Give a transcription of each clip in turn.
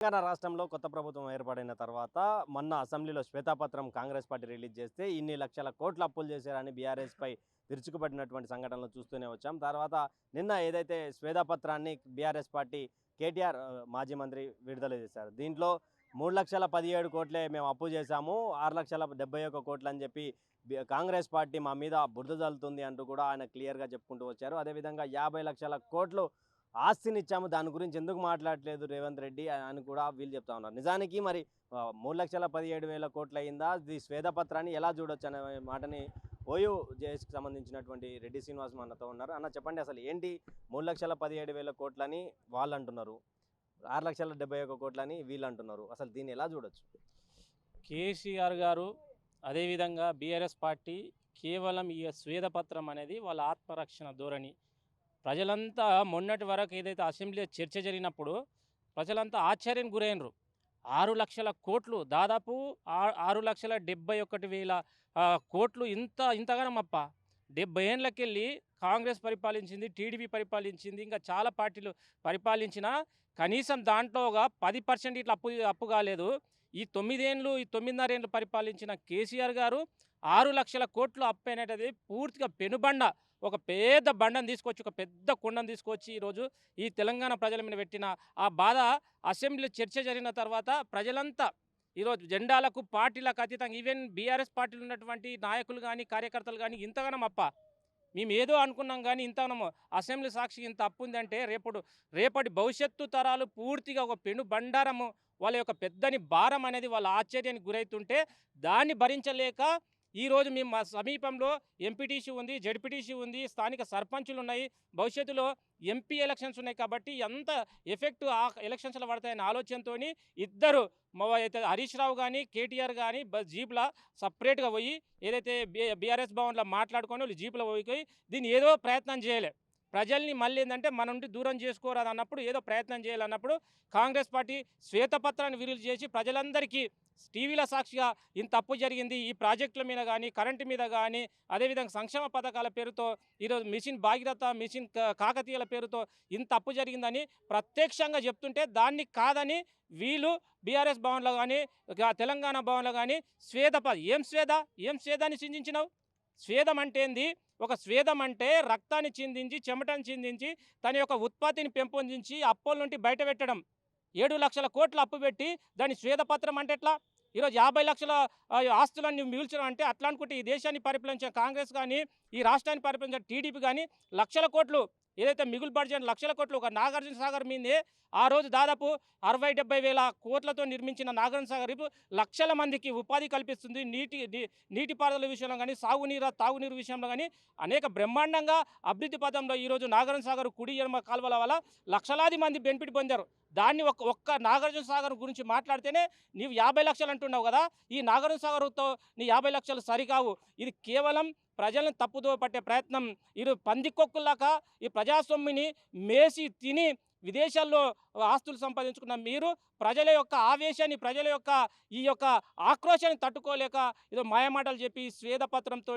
తెలంగాణ రాష్ట్రంలో కొత్త ప్రభుత్వం ఏర్పడిన తర్వాత మొన్న అసెంబ్లీలో శ్వేతాపత్రం కాంగ్రెస్ పార్టీ రిలీజ్ చేస్తే ఇన్ని లక్షల కోట్ల అప్పులు చేశారని బీఆర్ఎస్పై విరుచుకుపడినటువంటి సంఘటనలు చూస్తూనే వచ్చాం. తర్వాత నిన్న ఏదైతే శ్వేతాపత్రాన్ని బీఆర్ఎస్ పార్టీ కేటీఆర్ మాజీ మంత్రి విడుదల చేశారు. దీంట్లో మూడు లక్షల పదిహేడు కోట్లే మేము అప్పు చేశాము. ఆరు లక్షల డెబ్బై ఒక్క కోట్లు అని చెప్పి కాంగ్రెస్ పార్టీ మా మీద బురద జల్లుతుంది అంటూ కూడా ఆయన క్లియర్గా చెప్పుకుంటూ వచ్చారు. అదేవిధంగా యాభై లక్షల కోట్లు ఆస్తిని ఇచ్చాము దాని గురించి ఎందుకు మాట్లాడలేదు రేవంత్ రెడ్డి అని కూడా వీళ్ళు చెప్తా ఉన్నారు. నిజానికి మరి మూడు లక్షల పదిహేడు వేల కోట్లు అయిందా ఇది శ్వేతపత్రాన్ని ఎలా చూడొచ్చు అనే మాటని ఓయూ జేఎస్కి సంబంధించినటువంటి రెడ్డి శ్రీనివాస్ మనతో ఉన్నారు. అన్న చెప్పండి అసలు ఏంటి మూడు లక్షల పదిహేడు వేల కోట్లని వాళ్ళు అంటున్నారు ఆరు లక్షల డెబ్బై ఒక్క కోట్లని వీళ్ళు అంటున్నారు అసలు దీన్ని ఎలా చూడొచ్చు? కేసీఆర్ గారు అదేవిధంగా బీఆర్ఎస్ పార్టీ కేవలం ఈ స్వేదపత్రం అనేది వాళ్ళ ఆత్మరక్షణ ధోరణి. ప్రజలంతా మొన్నటి వరకు ఏదైతే అసెంబ్లీలో చర్చ జరిగినప్పుడు ప్రజలంతా ఆశ్చర్యం గురైనరు. ఆరు లక్షల కోట్లు దాదాపు ఆరు లక్షల డెబ్బై ఒకటి వేల కోట్లు ఇంత ఇంతగానం అప్ప. డెబ్బై ఏళ్ళకెళ్ళి కాంగ్రెస్ పరిపాలించింది టీడీపీ పరిపాలించింది ఇంకా చాలా పార్టీలు పరిపాలించినా కనీసం దాంట్లో ఒక పది పర్సెంట్ ఇట్లా అప్పు అప్పు కాలేదు. ఈ తొమ్మిదేండ్లు ఈ తొమ్మిదిన్నరేండ్లు పరిపాలించిన కేసీఆర్ గారు ఆరు లక్షల కోట్లు అప్పు అనేటది పూర్తిగా పెనుబండ. ఒక పెద్ద బండను తీసుకొచ్చి ఒక పెద్ద కుండను తీసుకొచ్చి ఈరోజు ఈ తెలంగాణ ప్రజల మీద పెట్టిన ఆ బాధ అసెంబ్లీ చర్చ జరిగిన తర్వాత ప్రజలంతా ఈరోజు జెండాలకు పార్టీలకు అతీతంగా ఈవెన్ బీఆర్ఎస్ పార్టీలు ఉన్నటువంటి నాయకులు కానీ కార్యకర్తలు కానీ ఇంతగానం అప్ప. మేము ఏదో అనుకున్నాం కానీ ఇంతగానము అసెంబ్లీ సాక్షి ఇంత అప్పు ఉందంటే రేపటి రేపటి భవిష్యత్తు తరాలు పూర్తిగా ఒక పెను బండారము వాళ్ళ యొక్క పెద్దని భారం అనేది వాళ్ళ ఆశ్చర్యానికి గురవుతుంటే దాన్ని భరించలేక ఈరోజు మేము మా సమీపంలో ఎంపీటీసీ ఉంది జడ్పీటీసీ ఉంది స్థానిక సర్పంచులు ఉన్నాయి భవిష్యత్తులో ఎంపీ ఎలక్షన్స్ ఉన్నాయి కాబట్టి ఎంత ఎఫెక్ట్ ఆ ఎలక్షన్స్లో పడతాయనే ఆలోచనతో ఇద్దరు మా అయితే హరీష్ రావు కానీ కేటీఆర్ కానీ జీప్లా సపరేట్గా పోయి ఏదైతే బీఆర్ఎస్ భవన్లో మాట్లాడుకొని వాళ్ళు జీప్లో పోయి దీన్ని ఏదో ప్రయత్నం చేయలే. ప్రజల్ని మళ్ళీ ఏంటంటే మన నుండి దూరం చేసుకోరాదు అన్నప్పుడు ఏదో ప్రయత్నం చేయాలన్నప్పుడు కాంగ్రెస్ పార్టీ శ్వేతపత్రాన్ని విడుదల చేసి ప్రజలందరికీ టీవీల సాక్షిగా ఇంత తప్పు జరిగింది ఈ ప్రాజెక్టుల మీద కానీ కరెంటు మీద కానీ అదేవిధంగా సంక్షేమ పథకాల పేరుతో ఈరోజు మిషన్ భాగీరథ మిషన్ కాకతీయుల పేరుతో ఇంత తప్పు జరిగిందని ప్రత్యక్షంగా చెప్తుంటే దాన్ని కాదని వీళ్ళు బీఆర్ఎస్ భవన్లో కానీ తెలంగాణ భవన్లో కానీ స్వేద ఏం స్వేద ఏం స్వేదాన్ని చిందించినావు స్వేదం అంటే ఏంది ఒక స్వేదం అంటే రక్తాన్ని చిందించి చెమటను చిందించి తన యొక్క ఉత్పత్తిని పెంపొందించి అప్పుల నుండి బయట పెట్టడం. ఏడు లక్షల కోట్లు అప్పు పెట్టి దాని స్వేదపత్రం అంటే ఎట్లా? ఈరోజు యాభై లక్షల ఆస్తులను మిగిల్చడం అంటే అట్లా అనుకుంటే ఈ దేశాన్ని పరిపాలించే కాంగ్రెస్ కానీ ఈ రాష్ట్రాన్ని పరిపాలించే టీడీపీ కానీ లక్షల కోట్లు ఏదైతే మిగులు బడ్జెట్ లక్షల కోట్లు ఒక నాగార్జున సాగర్ మీదే ఆ రోజు దాదాపు అరవై డెబ్బై వేల కోట్లతో నిర్మించిన నాగార్జున సాగర్ ఇప్పుడు లక్షల మందికి ఉపాధి కల్పిస్తుంది. నీటి నీటిపారుదల విషయంలో కానీ సాగునీరు తాగునీరు విషయంలో కానీ అనేక బ్రహ్మాండంగా అభివృద్ధి పథంలో ఈరోజు నాగార్జున సాగర్ కుడి ఎడమ కాలువల వల్ల లక్షలాది మంది బెనిఫిట్ పొందారు. దాన్ని ఒక్క ఒక్క నాగార్జున సాగర్ గురించి మాట్లాడితేనే నీవు యాభై లక్షలు అంటున్నావు కదా ఈ నాగార్జున సాగర్తో నీ యాభై లక్షలు సరికావు. ఇది కేవలం ప్రజలను తప్పుదో పట్టే ప్రయత్నం. ఇరు పందికొక్కులాగా ఈ ప్రజాస్వామ్యని మేసి తిని విదేశాల్లో ఆస్తులు సంపాదించుకున్న మీరు ప్రజల యొక్క ఆవేశాన్ని ప్రజల యొక్క ఈ యొక్క ఆక్రోశాన్ని తట్టుకోలేక ఏదో మాయమాటలు చెప్పి స్వేదపత్రంతో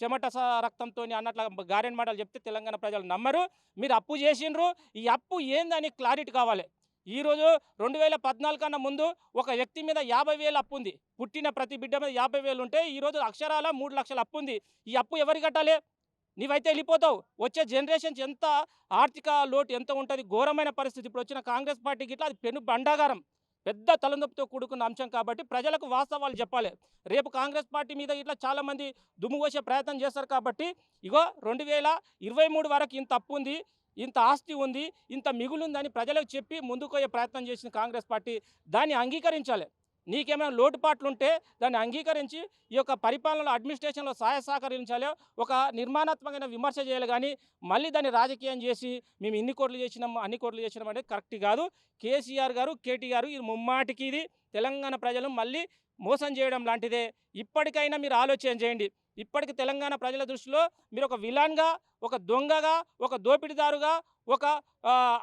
చెమట రక్తంతో అన్నట్లు గారెన్ మాటలు చెప్తే తెలంగాణ ప్రజలు నమ్మరు. మీరు అప్పు చేసిండ్రు. ఈ అప్పు ఏందని క్లారిటీ కావాలి. ఈరోజు రెండు వేల పద్నాలుగు కన్నా ముందు ఒక వ్యక్తి మీద యాభై వేలు అప్పు ఉంది. పుట్టిన ప్రతి బిడ్డ మీద యాభై వేలు ఉంటే ఈరోజు అక్షరాల మూడు లక్షల అప్పు ఉంది. ఈ అప్పు ఎవరు కట్టాలి? నీవైతే వెళ్ళిపోతావు. వచ్చే జనరేషన్స్ ఎంత ఆర్థిక లోటు ఎంత ఉంటుంది? ఘోరమైన పరిస్థితి. ఇప్పుడు వచ్చిన కాంగ్రెస్ పార్టీకి ఇట్లా అది పెను బండాగారం. పెద్ద తలనొప్పితో కూడుకున్న అంశం కాబట్టి ప్రజలకు వాస్తవాలు చెప్పాలి. రేపు కాంగ్రెస్ పార్టీ మీద ఇట్లా చాలామంది దుమ్ము పోసే ప్రయత్నం చేస్తారు కాబట్టి ఇగో రెండు వేల ఇరవై మూడు వరకు ఇంత అప్పు ఉంది. ఇంత ఆస్తి ఉంది ఇంత మిగులుందని ప్రజలకు చెప్పి ముందుకోయే ప్రయత్నం చేసిన కాంగ్రెస్ పార్టీ దాన్ని అంగీకరించాలి. నీకేమైనా లోటుపాట్లు ఉంటే దాన్ని అంగీకరించి ఈ యొక్క పరిపాలనలో అడ్మినిస్ట్రేషన్లో సహాయ సహకరించాలి ఒక నిర్మాణాత్మకమైన విమర్శ చేయాలి కానీ మళ్ళీ దాన్ని రాజకీయం చేసి మేము ఇన్ని కోట్లు చేసినాం అన్ని కోట్లు చేసినాం అనేది కరెక్ట్ కాదు. కేసీఆర్ గారు కేటీఆర్ ఇది ముమ్మాటికి ఇది. తెలంగాణ ప్రజలు మళ్ళీ మోసం చేయడం లాంటిదే. ఇప్పటికైనా మీరు ఆలోచన చేయండి. ఇప్పటికి తెలంగాణ ప్రజల దృష్టిలో మీరు ఒక విలాన్గా ఒక దొంగగా ఒక దోపిడీదారుగా ఒక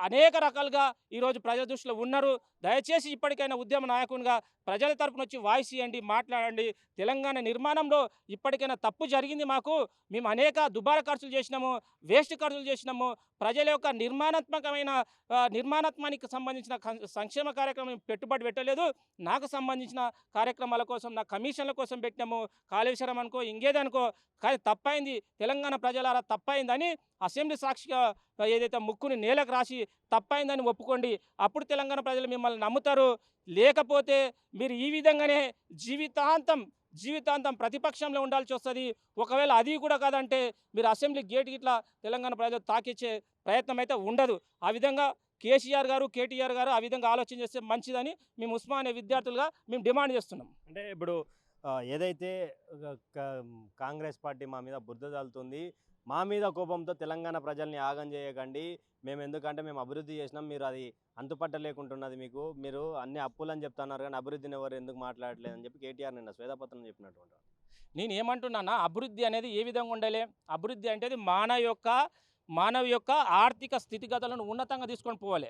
అనేక రకాలుగా ఈరోజు ప్రజల దృష్టిలో ఉన్నారు. దయచేసి ఇప్పటికైనా ఉద్యమ నాయకునిగా ప్రజల తరపున వచ్చి వాయిస్ ఇవ్వండి మాట్లాడండి. తెలంగాణ నిర్మాణంలో ఇప్పటికైనా తప్పు జరిగింది మాకు. మేము అనేక దుబార ఖర్చులు చేసినాము వేస్ట్ ఖర్చులు చేసినాము. ప్రజల యొక్క నిర్మాణాత్మకమైన నిర్మాణాత్మానికి సంబంధించిన సంక్షేమ కార్యక్రమం పెట్టుబడి పెట్టలేదు. నాకు సంబంధించిన కార్యక్రమాల కోసం నా కమిషన్ల కోసం పెట్టినాము. కాళేశ్వరం అనుకో ఇంకేదనుకో. కానీ తప్పైంది. తెలంగాణ ప్రజలారా తప్పైందని అసెంబ్లీ సాక్షిగా ఏదైతే ముక్కుని నేలకు రాసి తప్పైందని ఒప్పుకోండి అప్పుడు తెలంగాణ ప్రజలు మిమ్మల్ని నమ్ముతారు. లేకపోతే మీరు ఈ విధంగానే జీవితాంతం జీవితాంతం ప్రతిపక్షంలో ఉండాల్సి వస్తుంది. ఒకవేళ అది కూడా కాదంటే మీరు అసెంబ్లీ గేట్ ఇట్లా తెలంగాణ ప్రజలు తాకిచ్చే ప్రయత్నం అయితే ఉండదు. ఆ విధంగా కేసీఆర్ గారు కేటీఆర్ గారు ఆ విధంగా ఆలోచన చేస్తే మంచిదని మేము ఉస్మానియా విద్యార్థులుగా మేము డిమాండ్ చేస్తున్నాం. అంటే ఇప్పుడు ఏదైతే కాంగ్రెస్ పార్టీ మా మీద బుద్ధ చల్లుతుంది మా మీద కోపంతో తెలంగాణ ప్రజల్ని ఆగం చేయకండి. మేము ఎందుకంటే మేము అభివృద్ధి చేసినాం. మీరు అది అంతుపట్టలేకుంటున్నది మీకు. మీరు అన్ని అప్పులని చెప్తున్నారు కానీ అభివృద్ధిని ఎవరు ఎందుకు మాట్లాడలేదు అని చెప్పి కేటీఆర్ నిన్న శ్వేతపత్రం చెప్పినటువంటి నేను ఏమంటున్నానా? అభివృద్ధి అనేది ఏ విధంగా ఉండలే? అభివృద్ధి అంటే మానవ యొక్క మానవ యొక్క ఆర్థిక స్థితిగతులను ఉన్నతంగా తీసుకొని పోవాలి.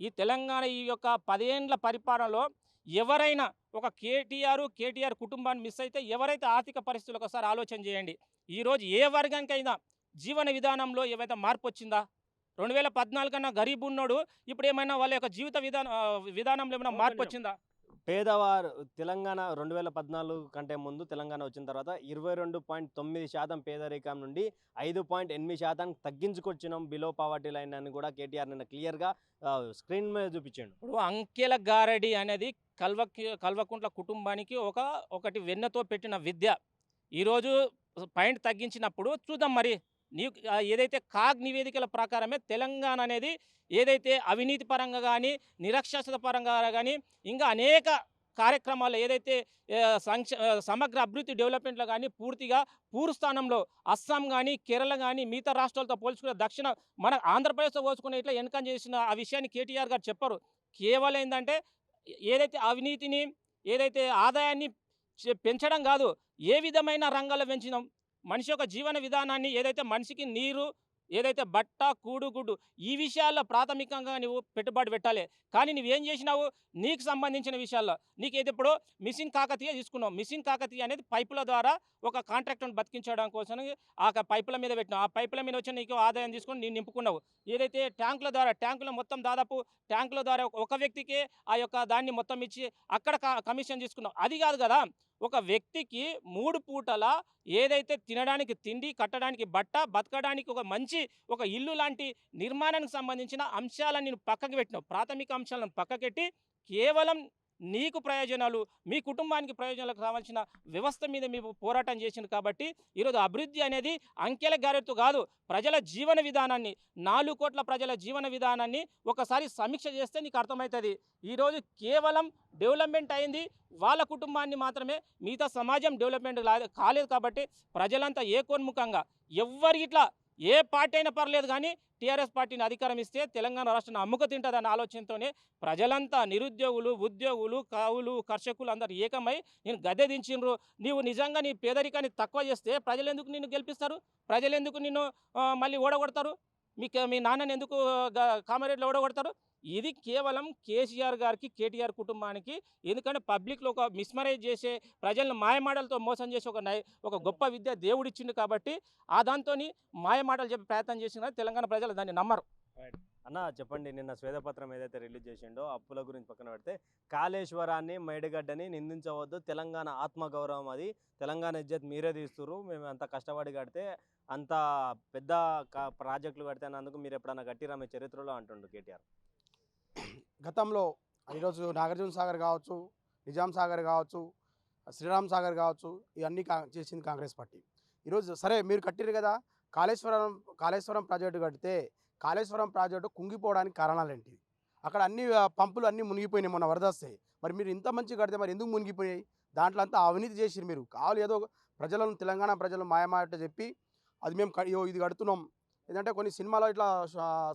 ఈ తెలంగాణ ఈ యొక్క పదేండ్ల పరిపాలనలో ఎవరైనా ఒక కేటీఆర్ కేటీఆర్ కుటుంబాన్ని మిస్ అయితే ఎవరైతే ఆర్థిక పరిస్థితులు ఒకసారి ఆలోచన చేయండి ఈరోజు ఏ వర్గానికైనా జీవన విధానంలో ఏవైతే మార్పు వచ్చిందా? రెండు వేల పద్నాలుగు కన్నా గరీబ్ ఉన్నోడు ఇప్పుడు ఏమైనా వాళ్ళ యొక్క జీవిత విధాన విధానంలో ఏమైనా మార్పు వచ్చిందా? పేదవారు తెలంగాణ రెండు వేల పద్నాలుగు కంటే ముందు తెలంగాణ వచ్చిన తర్వాత ఇరవై రెండు పాయింట్ తొమ్మిది శాతం పేదరికం నుండి ఐదు పాయింట్ ఎనిమిది శాతం తగ్గించుకొచ్చినాం బిలో పావర్టీ లైన్ అని కూడా కేటీఆర్ నిన్న క్లియర్గా స్క్రీన్ మీద చూపించాడు. ఇప్పుడు అంకెల గారడి అనేది కల్వ కల్వకుంట్ల కుటుంబానికి ఒక ఒకటి వెన్నతో పెట్టిన విద్య. ఈరోజు పాయింట్ తగ్గించినప్పుడు చూద్దాం మరి నీ ఏదైతే కాగ్ నివేదికల ప్రకారమే తెలంగాణ అనేది ఏదైతే అవినీతి పరంగా కానీ నిరక్షరత పరంగా కానీ ఇంకా అనేక కార్యక్రమాలు ఏదైతే సంక్ష సమగ్ర అభివృద్ధి డెవలప్మెంట్లో కానీ పూర్తిగా పూర్వస్థానంలో అస్సాం కానీ కేరళ కానీ మిగతా రాష్ట్రాలతో పోల్చుకునే దక్షిణ మన ఆంధ్రప్రదేశ్తో పోల్చుకునే ఇట్లా వెనకం చేసిన ఆ విషయాన్ని కేటీఆర్ గారు చెప్పరు. కేవలం ఏంటంటే ఏదైతే అవినీతిని ఏదైతే ఆదాయాన్ని పెంచడం కాదు ఏ విధమైన రంగాల్లో పెంచినాం మనిషి యొక్క జీవన విధానాన్ని ఏదైతే మనిషికి నీరు ఏదైతే బట్ట కూడు గుడ్డు ఈ విషయాల్లో ప్రాథమికంగా నువ్వు పెట్టుబడి పెట్టాలి. కానీ నువ్వేం చేసినావు? నీకు సంబంధించిన విషయాల్లో. నీకు ఏది ఇప్పుడు మిషన్ కాకతీయ తీసుకున్నావు. మిషన్ కాకతీయ అనేది పైపుల ద్వారా ఒక కాంట్రాక్టర్ని బతికించడం కోసం ఆ పైపుల మీద పెట్టినావు. ఆ పైపుల మీద వచ్చి నీకు ఆదాయం తీసుకొని నేను నింపుకున్నావు. ఏదైతే ట్యాంకుల ద్వారా ట్యాంకుల మొత్తం దాదాపు ట్యాంకుల ద్వారా ఒక వ్యక్తికి ఆ యొక్క దాన్ని మొత్తం ఇచ్చి అక్కడ క- కమిషన్ తీసుకున్నావు. అది కాదు కదా! ఒక వ్యక్తికి మూడు పూటల ఏదైతే తినడానికి తిండి కట్టడానికి బట్ట బతకడానికి ఒక మంచి ఒక ఇల్లు లాంటి నిర్మాణానికి సంబంధించిన అంశాలను నేను పక్కకు పెట్టినావు ప్రాథమిక అంశాలను పక్కకెట్టి కేవలం నీకు ప్రయోజనాలు మీ కుటుంబానికి ప్రయోజనాలకు కావాల్సిన వ్యవస్థ మీద మేము పోరాటం చేసింది కాబట్టి ఈరోజు అభివృద్ధి అనేది అంకెల గారెత్తు కాదు. ప్రజల జీవన విధానాన్ని నాలుగు కోట్ల ప్రజల జీవన విధానాన్ని ఒకసారి సమీక్ష చేస్తే నీకు అర్థమవుతుంది. ఈరోజు కేవలం డెవలప్మెంట్ అయింది వాళ్ళ కుటుంబాన్ని మాత్రమే మిగతా సమాజం డెవలప్మెంట్ కాలేదు కాబట్టి ప్రజలంతా ఏకోన్ముఖంగా ఎవ్వరి ఇట్లా ఏ పార్టీ అయినా పర్లేదు కానీ టీఆర్ఎస్ పార్టీని అధికారం ఇస్తే తెలంగాణ రాష్ట్రాన్ని అమ్ముక తింటుందన్న ఆలోచనతోనే ప్రజలంతా నిరుద్యోగులు ఉద్యోగులు కావులు కర్షకులు అందరు ఏకమై నేను గద్దె దించిండ్రు. నీవు నిజంగా నీ పేదరికాన్ని తక్కువ చేస్తే ప్రజలు ఎందుకు నిన్ను గెలిపిస్తారు? ప్రజలు ఎందుకు నిన్ను మళ్ళీ ఓడగొడతారు? మీకు మీ నాన్నని ఎందుకు గ- కామారెడ్డిలో ఓడగొడతారు? ఇది కేవలం కేసీఆర్ గారికి కేటీఆర్ కుటుంబానికి ఎందుకంటే పబ్లిక్లో ఒక మిస్మరైజ్ చేసే ప్రజలను మాయమాటలతో మోసం చేసే ఒక నై ఒక గొప్ప విద్య దేవుడిచ్చిండు కాబట్టి ఆ దాంతో మాయమాటలు చెప్పి ప్రయత్నం చేసిన తెలంగాణ ప్రజలు దాన్ని నమ్మరు. అన్న చెప్పండి. నిన్న శ్వేతపత్రం ఏదైతే రిలీజ్ చేసిండో అప్పుల గురించి పక్కన పెడితే కాళేశ్వరాన్ని మేడిగడ్డని నిందించవద్దు. తెలంగాణ ఆత్మగౌరవం అది. తెలంగాణ ఇజ్జత్ మీరే తీస్తురు మేము అంత కష్టపడి కడితే అంత పెద్ద కా- ప్రాజెక్టులు కడితే అన్నందుకు మీరు ఎప్పుడన్నా కట్టిరా మీ చరిత్రలో అంటుండు కేటీఆర్. గతంలో ఈరోజు నాగార్జున సాగర్ కావచ్చు నిజాం సాగర్ కావచ్చు శ్రీరామ్ సాగర్ కావచ్చు ఇవన్నీ కా చేసింది కాంగ్రెస్ పార్టీ. ఈరోజు సరే మీరు కట్టిరు కదా కాళేశ్వరం కాళేశ్వరం ప్రాజెక్టు కడితే కాళేశ్వరం ప్రాజెక్టు కుంగిపోవడానికి కారణాలు ఏంటివి అక్కడ అన్ని పంపులు అన్నీ మునిగిపోయినాయి మొన్న వరదస్తే. మరి మీరు ఇంత మంచి కడితే మరి ఎందుకు మునిగిపోయాయి దాంట్లో అంతా అవినీతి చేసిరు మీరు. కావాలి ఏదో ప్రజలను తెలంగాణ ప్రజలు మాయమాట చెప్పి అది మేము ఇది కడుతున్నాం. ఏంటంటే కొన్ని సినిమాలో ఇట్లా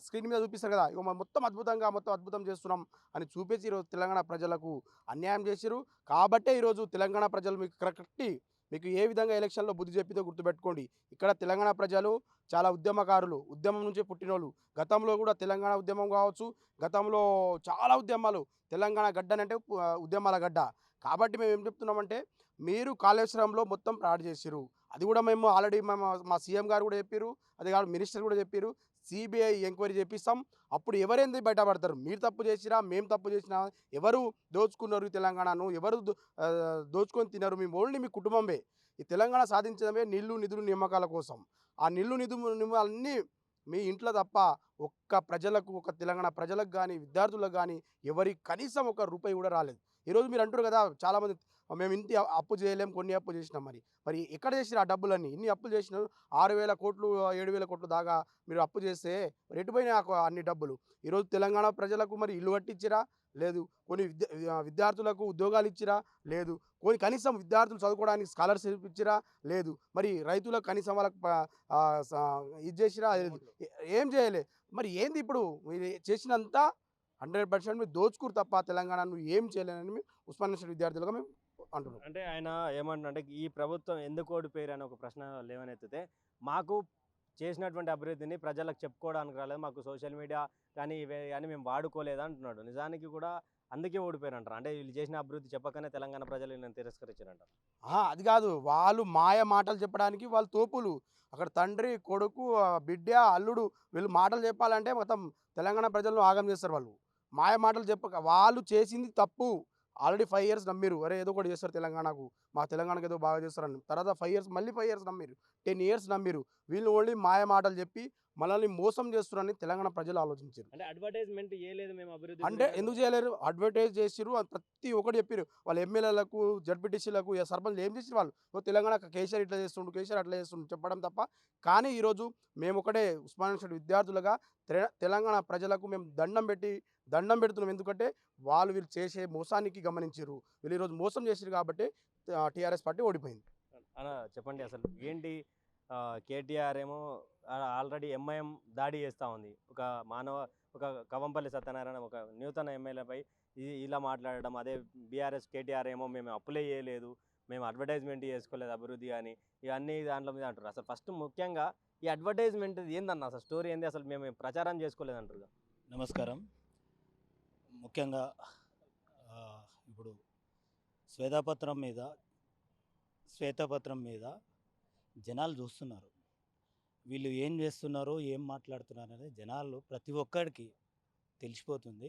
స్క్రీన్ మీద చూపిస్తారు కదా ఇగో మొత్తం అద్భుతంగా మొత్తం అద్భుతం చేస్తున్నాం అని చూపించి ఈరోజు తెలంగాణ ప్రజలకు అన్యాయం చేసిరు కాబట్టే ఈరోజు తెలంగాణ ప్రజలు మీకు కరెక్ట్ మీకు ఏ విధంగా ఎలక్షన్లో బుద్ధి చెప్పిందో గుర్తుపెట్టుకోండి. ఇక్కడ తెలంగాణ ప్రజలు చాలా ఉద్యమకారులు ఉద్యమం నుంచి పుట్టినోళ్ళు. గతంలో కూడా తెలంగాణ ఉద్యమం కావచ్చు గతంలో చాలా ఉద్యమాలు. తెలంగాణ గడ్డ అంటే ఉద్యమాల గడ్డ. కాబట్టి మేము ఏం చెప్తున్నామంటే మీరు కాళేశ్వరంలో మొత్తం ప్రాడ్ చేసిరు అది కూడా మేము ఆల్రెడీ మేము మా సీఎం గారు కూడా చెప్పారు అదే కాదు మినిస్టర్ కూడా చెప్పారు సిబిఐ ఎంక్వైరీ చేపిస్తాం. అప్పుడు ఎవరేంది బయటపడతారు? మీరు తప్పు చేసినా మేము తప్పు చేసినా ఎవరు దోచుకున్నారు తెలంగాణను ఎవరు దో- దోచుకొని తిన్నారు మేము ఓన్లీ మీ కుటుంబమే. ఈ తెలంగాణ సాధించడమే నీళ్ళు నిధులు నియామకాల కోసం. ఆ నీళ్ళు నిధులు నియమాలన్నీ మీ ఇంట్లో తప్ప ఒక్క ప్రజలకు ఒక తెలంగాణ ప్రజలకు కానీ విద్యార్థులకు కానీ ఎవరి కనీసం ఒక రూపాయి కూడా రాలేదు. ఈరోజు మీరు అంటారు కదా చాలామంది మేము ఇంటి అప్పు చేయలేం కొన్ని అప్పు చేసినాం మరి. మరి ఎక్కడ చేసిరు ఆ డబ్బులన్నీ? ఇన్ని అప్పులు చేసినారు? ఆరు వేల కోట్లు ఏడు వేల కోట్లు దాకా మీరు అప్పు చేస్తే మరి కొ- అన్ని డబ్బులు? ఈరోజు తెలంగాణ ప్రజలకు మరి ఇల్లు కట్టించిరా లేదు. కొన్ని విద్యా విద్యార్థులకు ఉద్యోగాలు ఇచ్చిరా? లేదు. కొన్ని కనీసం విద్యార్థులు చదువుకోవడానికి స్కాలర్షిప్ ఇచ్చిరా లేదు. మరి రైతులకు కనీసం వాళ్ళకి ఇది చేసిరా? లేదు. ఏ- చేయలే. మరి ఏంది ఇప్పుడు? మీరు చేసినంత హండ్రెడ్ పర్సెంట్ మీరు దోచుకురు తప్ప తెలంగాణను ఏం చేయలేనని మేము ఉస్మాన్ యూనివర్సిటీ విద్యార్థులుగా మేము అంటున్నాం. అంటే ఆయన ఏమంటున్నారంటే ఈ ప్రభుత్వం ఎందుకు ఓడిపోయారు అని ఒక ప్రశ్న లేవనెత్తితే మాకు చేసినటువంటి అభివృద్ధిని ప్రజలకు చెప్పుకోవడానికి రాలేదు. మాకు సోషల్ మీడియా కానీ ఇవే కానీ మేము వాడుకోలేదు అంటున్నాడు. నిజానికి కూడా అందుకే ఓడిపోయారు అంటారు అంటే వీళ్ళు చేసిన అభివృద్ధి చెప్పకనే తెలంగాణ ప్రజలు వీళ్ళని తిరస్కరించారంట అది కాదు. వాళ్ళు మాయ మాటలు చెప్పడానికి వాళ్ళు తోపులు. అక్కడ తండ్రి కొడుకు బిడ్డ అల్లుడు వీళ్ళు మాటలు చెప్పాలంటే మొత్తం తెలంగాణ ప్రజలను ఆగం చేస్తారు వాళ్ళు. మాయ మాటలు చెప్పక వాళ్ళు చేసింది తప్పు. ఆల్రెడీ ఫైవ్ ఇయర్స్ నమ్మిరు. అరే ఏదో ఒకటి చేస్తారు తెలంగాణకు. మా తెలంగాణకు ఏదో బాగా చేస్తారని. తర్వాత ఫైవ్ ఇయర్స్ మళ్ళీ ఫైవ్ ఇయర్స్ నమ్మిరు. టెన్ ఇయర్స్ నమ్మిరు. వీళ్ళు ఓన్లీ మాయ మాటలు చెప్పి మనల్ని మోసం చేస్తున్నారని తెలంగాణ ప్రజలు ఆలోచించారు. అంటే అడ్వర్టైజ్మెంట్ చేయలేదు మేము అభివృద్ధి అంటే ఎందుకు చేయలేరు? అడ్వర్టైజ్ చేసిరు ప్రతి ఒక్కటి చెప్పారు వాళ్ళ ఎమ్మెల్యేలకు జడ్పీటీసీలకు సర్పంచ్ ఏం చేసిరు వాళ్ళు? తెలంగాణ కేసీఆర్ ఇట్లా చేస్తుండు కేసీఆర్ అట్లా చేస్తుండు చెప్పడం తప్ప. కానీ ఈరోజు మేము ఒకటే ఉస్మాన్ యూనివర్సిటీ విద్యార్థులుగా తెలంగాణ ప్రజలకు మేము దండం పెట్టి దండం పెడుతున్నాం. ఎందుకంటే వాళ్ళు వీళ్ళు చేసే మోసానికి గమనించారు వీళ్ళు ఈరోజు మోసం చేసిరు కాబట్టి టీఆర్ఎస్ పార్టీ ఓడిపోయింది. అన్న చెప్పండి అసలు. ఏంటి? కేటీఆర్ ఏమో ఆల్రెడీ ఎంఐఎం దాడి చేస్తూ ఉంది. ఒక మానవ ఒక కవంపల్లి సత్యనారాయణ ఒక నూతన ఎమ్మెల్యేపై ఇలా మాట్లాడడం అదే బీఆర్ఎస్ కేటీఆర్ ఏమో మేము అప్పులే చేయలేదు మేము అడ్వర్టైజ్మెంట్ చేసుకోలేదు అభివృద్ధి కానీ ఇవన్నీ దాంట్లో మీద అంటారు అసలు ఫస్ట్ ముఖ్యంగా ఈ అడ్వర్టైజ్మెంట్ ఏందన్న? అసలు స్టోరీ ఏంది? అసలు మేము ప్రచారం చేసుకోలేదు అంటారు నమస్కారం. ముఖ్యంగా ఇప్పుడు శ్వేతపత్రం మీద శ్వేతపత్రం మీద జనాలు చూస్తున్నారు. వీళ్ళు ఏం చేస్తున్నారు ఏం మాట్లాడుతున్నారు అనేది జనాలు ప్రతి ఒక్కడికి తెలిసిపోతుంది.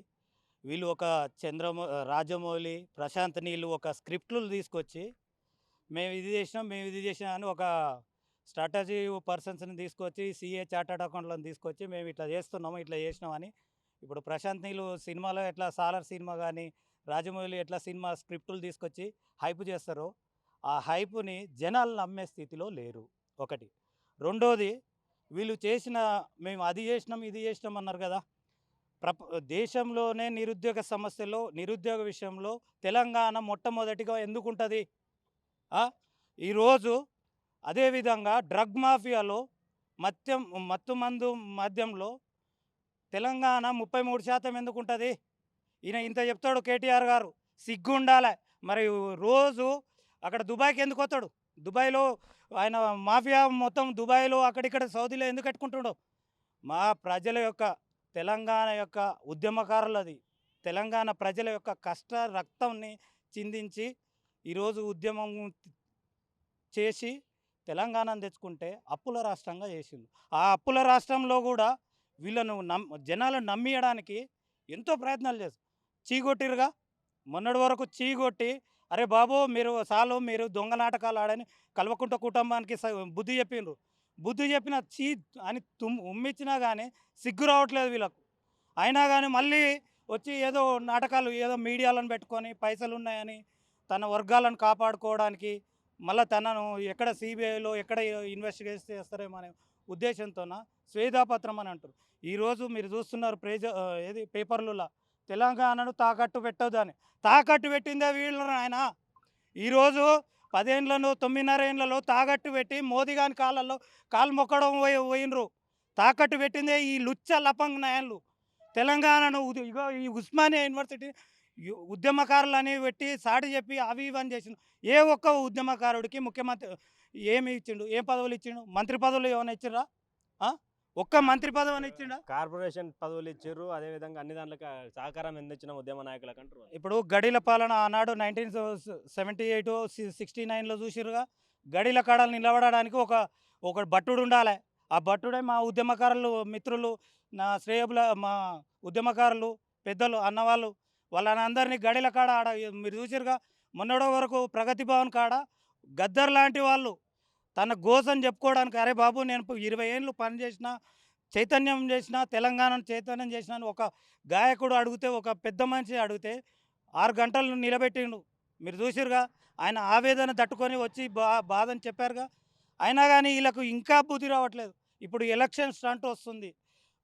వీళ్ళు ఒక చంద్రమౌ రాజమౌళి ప్రశాంత్ నీళ్ళు ఒక స్క్రిప్ట్లు తీసుకొచ్చి మేము ఇది చేసినాం మేము ఇది చేసినాం అని ఒక స్ట్రాటజీ పర్సన్స్ని తీసుకొచ్చి సిఏ చార్టర్డ్ అకౌంట్లను తీసుకొచ్చి మేము ఇట్లా చేస్తున్నాము ఇట్లా చేసినామని ఇప్పుడు ప్రశాంత్ నీళ్ళు సినిమాలో ఎట్లా సాలర్ సినిమా కానీ రాజమౌళి ఎట్లా సినిమా స్క్రిప్టులు తీసుకొచ్చి హైప్ చేస్తారో ఆ హైప్ని జనాలు నమ్మే స్థితిలో లేరు. ఒకటి. రెండోది వీళ్ళు చేసిన మేము అది చేసినాం ఇది చేసినాం అన్నారు కదా. ప్రప దేశంలోనే నిరుద్యోగ సమస్యలో నిరుద్యోగ విషయంలో తెలంగాణ మొట్టమొదటిగా ఎందుకుంటుంది? ఈరోజు అదేవిధంగా డ్రగ్ మాఫియాలో మత్యం మత్తు మందు మద్యంలో తెలంగాణ ముప్పై మూడు శాతం ఎందుకు ఉంటుంది ఈయన ఇంత చెప్తాడు కేటీఆర్ గారు. సిగ్గుండాలే. మరి రోజు అక్కడ దుబాయ్కి ఎందుకు వస్తాడు? దుబాయ్లో ఆయన మాఫియా మొత్తం దుబాయ్లో అక్కడిక్కడ సౌదీలో ఎందుకు కట్టుకుంటాడు? మా ప్రజల యొక్క తెలంగాణ యొక్క ఉద్యమకారులది. తెలంగాణ ప్రజల యొక్క కష్ట రక్తంని చిందించి ఈరోజు ఉద్యమం చేసి తెలంగాణను తెచ్చుకుంటే అప్పుల రాష్ట్రంగా చేసిండు. ఆ అప్పుల రాష్ట్రంలో కూడా వీళ్ళను నమ్ జనాలను నమ్మియడానికి ఎంతో ప్రయత్నాలు చేస్తారు చీగొట్టిరుగా. మొన్నటి వరకు చీగొట్టి అరే బాబు మీరు సాలు మీరు దొంగ నాటకాలు ఆడని కల్వకుంట కుటుంబానికి స- బుద్ధి చెప్పిండ్రు బుద్ధి చెప్పిన చీ అని తుమ్ ఉమ్మిచ్చినా కానీ సిగ్గు రావట్లేదు వీళ్ళకు. అయినా కానీ మళ్ళీ వచ్చి ఏదో నాటకాలు ఏదో మీడియాలను పెట్టుకొని పైసలు ఉన్నాయని తన వర్గాలను కాపాడుకోవడానికి మళ్ళీ తనను ఎక్కడ సిబిఐలో ఎక్కడ ఇన్వెస్టిగేట్ చేస్తారేమో అనే ఉద్దేశంతోన? స్వేదాపత్రం అని అంటారు. ఈరోజు మీరు చూస్తున్నారు ప్రేజ ఏది? పేపర్లలో. తెలంగాణను తాకట్టు పెట్టొద్దు తాకట్టు పెట్టిందే వీళ్ళు ఆయన ఈరోజు పదేండ్లను తొమ్మిదిన్నర ఏండ్లలో తాకట్టు పెట్టి మోదీ గాని కాలంలో కాలు మొక్కడం పోయి పోయినరు తాకట్టు పెట్టిందే ఈ లుచ్చ లపంగ్ నాయన్లు. తెలంగాణను ఇగో ఈ ఉస్మానియా యూనివర్సిటీ యు- ఉద్యమకారులని పెట్టి సాటి చెప్పి అవి ఇవి అని చేసిండు. ఏ ఒక్క ఉద్యమకారుడికి ముఖ్యమంత్రి ఏమి ఇచ్చిండు? ఏం పదవులు ఇచ్చిండు? మంత్రి పదవులు ఏమైనా ఇచ్చిండ్రా? ఆ? ఒక్క మంత్రి పదవి అని ఇచ్చిండా? కార్పొరేషన్ పదవులు ఇచ్చారు. అదేవిధంగా అన్ని దాంట్లోకి సహకారం అందించిన ఉద్యమ నాయకులకు అంటారు వాళ్ళు. ఇప్పుడు గడిల పాలన ఆనాడు నైన్టీన్ సెవెంటీ ఎయిట్ సిక్స్టీ నైన్లో చూసిరుగా గడిల కాడలు నిలబడడానికి ఒక ఒక భట్టుడు ఉండాలి. ఆ భట్టుడే మా ఉద్యమకారులు మిత్రులు నా శ్రేయబుల మా ఉద్యమకారులు పెద్దలు అన్నవాళ్ళు వాళ్ళని అందరినీ గడిల కాడ ఆడ మీరు చూసిరుగా మొన్నడో వరకు ప్రగతి భవన్ కాడ గద్దర్ లాంటి వాళ్ళు తన గోసని చెప్పుకోవడానికి అరే బాబు నేను ఇరవై ఏళ్ళు పనిచేసిన చైతన్యం చేసిన తెలంగాణను చైతన్యం చేసిన ఒక గాయకుడు అడిగితే ఒక పెద్ద మనిషి అడిగితే ఆరు గంటలు నిలబెట్టిండు. మీరు చూసిరుగా ఆయన ఆవేదన తట్టుకొని వచ్చి బా బాధని చెప్పారుగా. అయినా కానీ వీళ్ళకు ఇంకా బుద్ధి రావట్లేదు. ఇప్పుడు ఎలక్షన్ స్టంట్ వస్తుంది.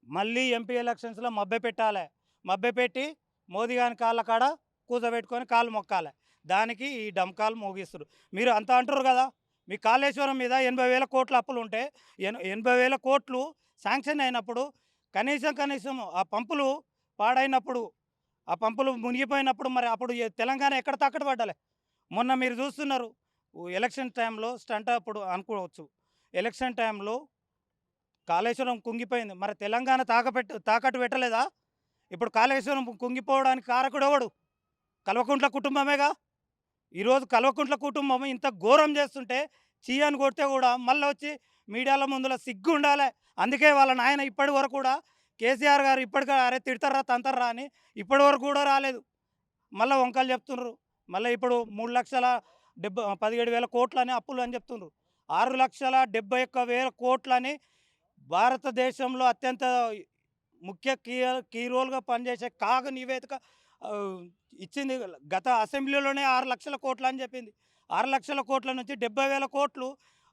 మళ్ళీ ఎంపీ ఎలక్షన్స్లో మభ్య పెట్టాలి. మభ్య పెట్టి మోదీ గారి కాళ్ళ కాడ కూర్చోబెట్టుకొని కాళ్ళు మొక్కాలి. దానికి ఈ డమ్కాలు మోగిస్తారు మీరు అంత అంటారు కదా మీ కాళేశ్వరం మీద ఎనభై వేల కోట్ల అప్పులు ఉంటే ఎనభై వేల కోట్లు శాంక్షన్ అయినప్పుడు కనీసం కనీసం ఆ పంపులు పాడైనప్పుడు ఆ పంపులు మునిగిపోయినప్పుడు మరి అప్పుడు తెలంగాణ ఎక్కడ తాకట్టు పడ్డాలి? మొన్న మీరు చూస్తున్నారు ఎలక్షన్ టైంలో స్టంట్ అప్పుడు అనుకోవచ్చు. ఎలక్షన్ టైంలో కాళేశ్వరం కుంగిపోయింది. మరి తెలంగాణ తాకపెట్టు తాకట్టు పెట్టలేదా? ఇప్పుడు కాళేశ్వరం కుంగిపోవడానికి కారకుడు ఎవడు కల్వకుంట్ల కుటుంబమేగా? ఈరోజు కల్వకుంట్ల కుటుంబం ఇంత ఘోరం చేస్తుంటే చీయని కొడితే కూడా మళ్ళీ వచ్చి మీడియాల ముందులో సిగ్గు ఉండాలి అందుకే వాళ్ళ నాయన ఇప్పటి వరకు కూడా కేసీఆర్ గారు ఇప్పటికే అరే తిడతారా తంతర్రా అని ఇప్పటి వరకు కూడా రాలేదు. మళ్ళీ వంకలు చెప్తున్నారు మళ్ళీ ఇప్పుడు మూడు లక్షల డెబ్బై పదిహేడు వేల కోట్లని అప్పులు అని చెప్తున్నారు ఆరు లక్షల డెబ్బై ఒక్క వేల కోట్లని భారతదేశంలో అత్యంత ముఖ్య కీ కీ రోల్గా పనిచేసే కాగ నివేదిక ఇచ్చింది గత అసెంబ్లీలోనే ఆరు లక్షల కోట్లు అని చెప్పింది. ఆరు లక్షల కోట్ల నుంచి డెబ్బై వేల కోట్లు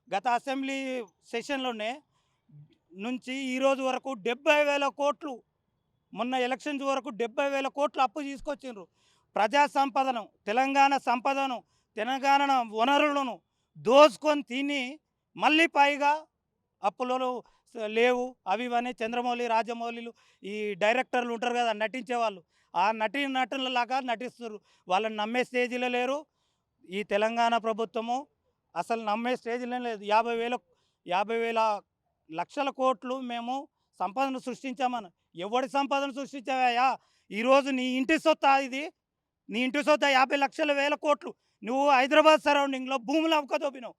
గత అసెంబ్లీ సెషన్లోనే నుంచి ఈరోజు వరకు డెబ్బై వేల కోట్లు మొన్న ఎలక్షన్స్ వరకు డెబ్బై వేల కోట్లు అప్పు తీసుకొచ్చిండ్రు. ప్రజా సంపదను తెలంగాణ సంపదను తెలంగాణ వనరులను దోచుకొని తిని మళ్ళీ పైగా అప్పులలో లేవు. అవి ఇవన్నీ చంద్రమౌళి రాజమౌళిలు ఈ డైరెక్టర్లు ఉంటారు కదా నటించే వాళ్ళు ఆ నటి నటులలాగా నటిస్తున్నారు వాళ్ళని నమ్మే స్టేజీలో లేరు. ఈ తెలంగాణ ప్రభుత్వము అసలు నమ్మే స్టేజీలో లేదు. యాభై వేల యాభై వేల లక్షల కోట్లు మేము సంపదను సృష్టించామని. ఎవడి సంపదను సృష్టించావయ్యా? ఈరోజు నీ ఇంటి సొత్తా ఇది. నీ ఇంటి సొత్త యాభై లక్షల వేల కోట్లు. నువ్వు హైదరాబాద్ సరౌండింగ్లో భూములు అమ్మకదోపినావు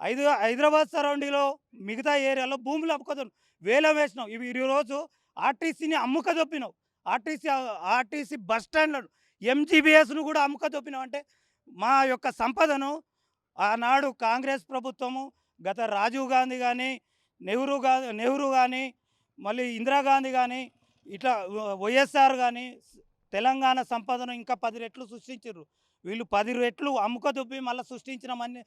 ఐదు హైదరాబాద్ సరౌండింగ్లో మిగతా ఏరియాలో భూములు అమ్మకదో వేలం వేసినావు ఇవి ఈరోజు ఆర్టీసీని అమ్ముకదొప్పినావు ఆర్టీసీ ఆర్టీసీ బస్ స్టాండ్లను ఎంజీబీఎస్ను కూడా అమ్ముకదొప్పినావు అంటే మా యొక్క సంపదను ఆనాడు కాంగ్రెస్ ప్రభుత్వము గత రాజీవ్ గాంధీ కానీ నెహ్రూ గా నెహ్రూ కానీ మళ్ళీ ఇందిరాగాంధీ కానీ ఇట్లా వైఎస్ఆర్ కానీ తెలంగాణ సంపదను ఇంకా పది రెట్లు సృష్టించారు వీళ్ళు పది రెట్లు అమ్ముకదొప్పి మళ్ళీ సృష్టించిన మన్ని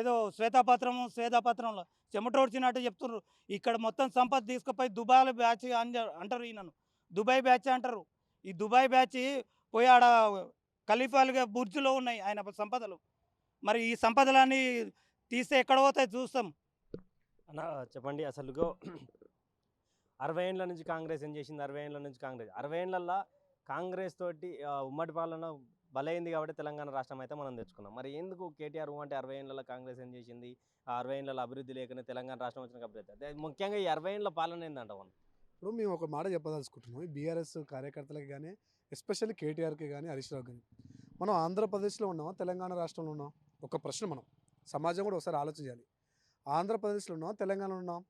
ఏదో శ్వేతాపత్రము శ్వేతాపత్రంలో చెమటోడ్చినట్టు చెప్తున్నారు. ఇక్కడ మొత్తం సంపద తీసుకుపోయి దుబాయ్ బ్యాచ్ అని అంటారు ఈయనను. దుబాయ్ బ్యాచ్ అంటారు. ఈ దుబాయ్ బ్యాచ్ పోయి ఆడ ఖలీఫాలుగా బుర్జులో ఉన్నాయి ఆయన సంపదలు. మరి ఈ సంపదలన్నీ తీస్తే ఎక్కడ పోతాయి చూస్తాం. అన్న చెప్పండి. అసలు అరవై ఏళ్ళ నుంచి కాంగ్రెస్ ఏం చేసింది? అరవై ఏళ్ళ నుంచి కాంగ్రెస్. అరవై ఏళ్ళల్లో కాంగ్రెస్ తోటి ఉమ్మడి పాలన బలైంది కాబట్టి తెలంగాణ రాష్ట్రం అయితే మనం తెచ్చుకున్నాం. మరి ఎందుకు కేటీఆర్ అంటే అరవై ఏళ్ళలో కాంగ్రెస్ ఏం చేసింది? ఆ అరవై ఏళ్ళలో అభివృద్ధి లేకనే తెలంగాణ రాష్ట్రం వచ్చిన అభివృద్ధి అదే ముఖ్యంగా ఈ అరవై ఏళ్ళ పాలన ఏందంట మనం? ఇప్పుడు మేము ఒక మాట చెప్పదలుచుకుంటున్నాం. బీఆర్ఎస్ కార్యకర్తలకి కానీ ఎస్పెషల్లీ కేటీఆర్కి కానీ హరీష్ రావు కానీ మనం ఆంధ్రప్రదేశ్లో ఉన్నాం తెలంగాణ రాష్ట్రంలో ఉన్నాం ఒక ప్రశ్న మనం. సమాజం కూడా ఒకసారి ఆలోచన చేయాలి ఆంధ్రప్రదేశ్లో ఉన్నాం తెలంగాణలో ఉన్నాం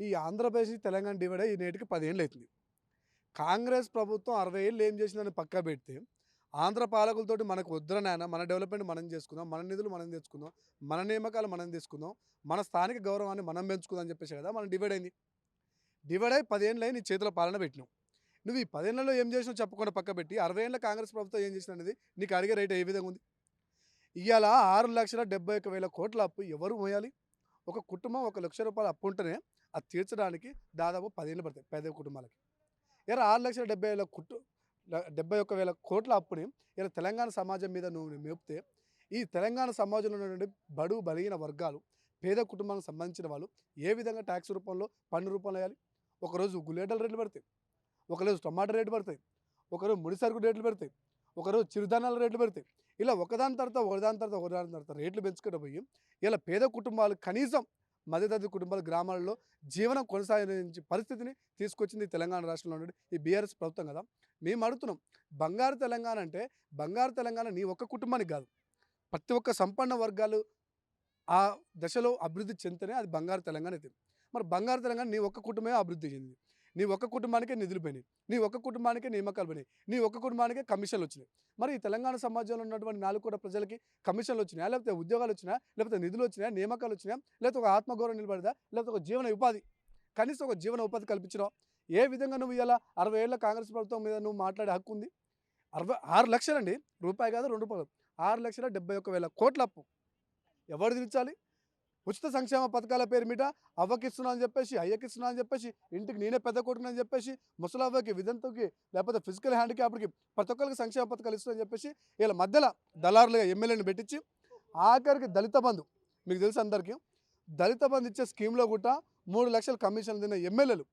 ఈ ఆంధ్రప్రదేశ్ తెలంగాణ డివైడ్ అయ్యి ఈ నేటికి పదేళ్ళు అవుతుంది. కాంగ్రెస్ ప్రభుత్వం అరవై ఏళ్ళు ఏం చేసిందని పక్కా పెడితే ఆంధ్ర పాలకులతోటి మనకు వద్దుర నాయన. మన డెవలప్మెంట్ మనం చేసుకుందాం. మన నిధులు మనం తెచ్చుకుందాం. మన నియామకాలు మనం తీసుకుందాం. మన స్థానిక గౌరవాన్ని మనం పెంచుకుందాం అని చెప్పేసి కదా మనం డివైడ్ అయింది. డివైడ్ అయి పదేళ్ళు అయి నీ చేతుల పాలన పెట్టినావు నువ్వు ఈ పదేళ్ళలో ఏం చేసినావు చెప్పకుండా పక్క పెట్టి అరవై ఏళ్ళ కాంగ్రెస్ ప్రభుత్వం ఏం చేసిన అనేది నీకు అడిగే రేట్ ఏ విధంగా ఉంది. ఇవాళ ఆరు లక్షల డెబ్బై ఒక వేల కోట్ల అప్పు ఎవరు మోయాలి? ఒక కుటుంబం ఒక లక్ష రూపాయల అప్పు ఉంటేనే అది తీర్చడానికి దాదాపు పదేళ్ళు పడతాయి పేద కుటుంబాలకి. ఇలా ఆరు లక్షల డెబ్బై వేల కుటు డెబ్బై ఒక్క వేల కోట్ల అప్పుని ఇలా తెలంగాణ సమాజం మీద నువ్వు మేపితే ఈ తెలంగాణ సమాజంలో ఉన్నటువంటి బడు బలిగిన వర్గాలు పేద కుటుంబానికి సంబంధించిన వాళ్ళు ఏ విధంగా ట్యాక్స్ రూపంలో పన్ను రూపంలో వేయాలి? ఒకరోజు గులేటల రేట్లు పెడతాయి ఒకరోజు టమాటా రేటు పెడతాయి ఒకరోజు ముడి సరుకు రేట్లు పెడతాయి ఒకరోజు చిరుధాన్యాల రేట్లు పెడతాయి. ఇలా ఒకదాని తర్వాత ఒకదాని తర్వాత ఒకదాని తర్వాత రేట్లు పెంచుకుంటూ పోయి ఇలా పేద కుటుంబాలు కనీసం మధ్యతరగతి కుటుంబాలు గ్రామాలలో జీవనం కొనసాగించే పరిస్థితిని తీసుకొచ్చింది తెలంగాణ రాష్ట్రంలో నుండి ఈ బీఆర్ఎస్ ప్రభుత్వం కదా. మేము అడుగుతున్నాం బంగారు తెలంగాణ అంటే బంగారు తెలంగాణ నీ ఒక్క కుటుంబానికి కాదు. ప్రతి ఒక్క సంపన్న వర్గాలు ఆ దశలో అభివృద్ధి చెందితేనే అది బంగారు తెలంగాణ అయితే మరి బంగారు తెలంగాణ నీ ఒక్క కుటుంబమే అభివృద్ధి చెందింది. నీ ఒక్క కుటుంబానికే నిధులు పోయినాయి. నీ ఒక్క కుటుంబానికే నియమకాలు పోయినాయి. నీ ఒక్క కుటుంబానికే కమిషన్లు వచ్చినాయి. మరి ఈ తెలంగాణ సమాజంలో ఉన్నటువంటి నాలుగు కోట్ల ప్రజలకి కమిషన్లు వచ్చినాయా? లేకపోతే ఉద్యోగాలు వచ్చినా లేకపోతే నిధులు వచ్చినాయా? నియామకాలు వచ్చినాయా? లేకపోతే ఒక ఆత్మగౌరవం నిలబడదా? లేకపోతే ఒక జీవన ఉపాధి? కనీసం ఒక జీవన ఉపాధి కల్పించడం ఏ విధంగా నువ్వు ఇలా అరవై ఏళ్ళ కాంగ్రెస్ ప్రభుత్వం మీద నువ్వు మాట్లాడే హక్కు ఉంది? అరవై ఆరు లక్షలండి. రూపాయి కాదు రెండు రూపాయలు. ఆరు లక్షల డెబ్బై ఒక్క వేల కోట్ల అప్పు. ఎవరు తీర్చాలి? ఉచిత సంక్షేమ పథకాల పేరు మీద అవ్వకిస్తున్నా అని చెప్పేసి అయ్యకిస్తున్నా అని చెప్పేసి ఇంటికి నేనే పెద్ద కొడుకునని చెప్పేసి ముసలవ్వకి విదంతుకి లేకపోతే ఫిజికల్ హ్యాండిక్యాప్డ్కి ప్రతి ఒక్కరికి సంక్షేమ పథకాలు ఇస్తున్నా అని చెప్పేసి వీళ్ళ మధ్యలో దళారులుగా ఎమ్మెల్యేని పెట్టించి ఆఖరికి దళిత బంధు. మీకు తెలుసు అందరికీ దళిత బంధు ఇచ్చే స్కీమ్లో కూడా మూడు లక్షల కమిషన్ తిన్న ఎమ్మెల్యేలు.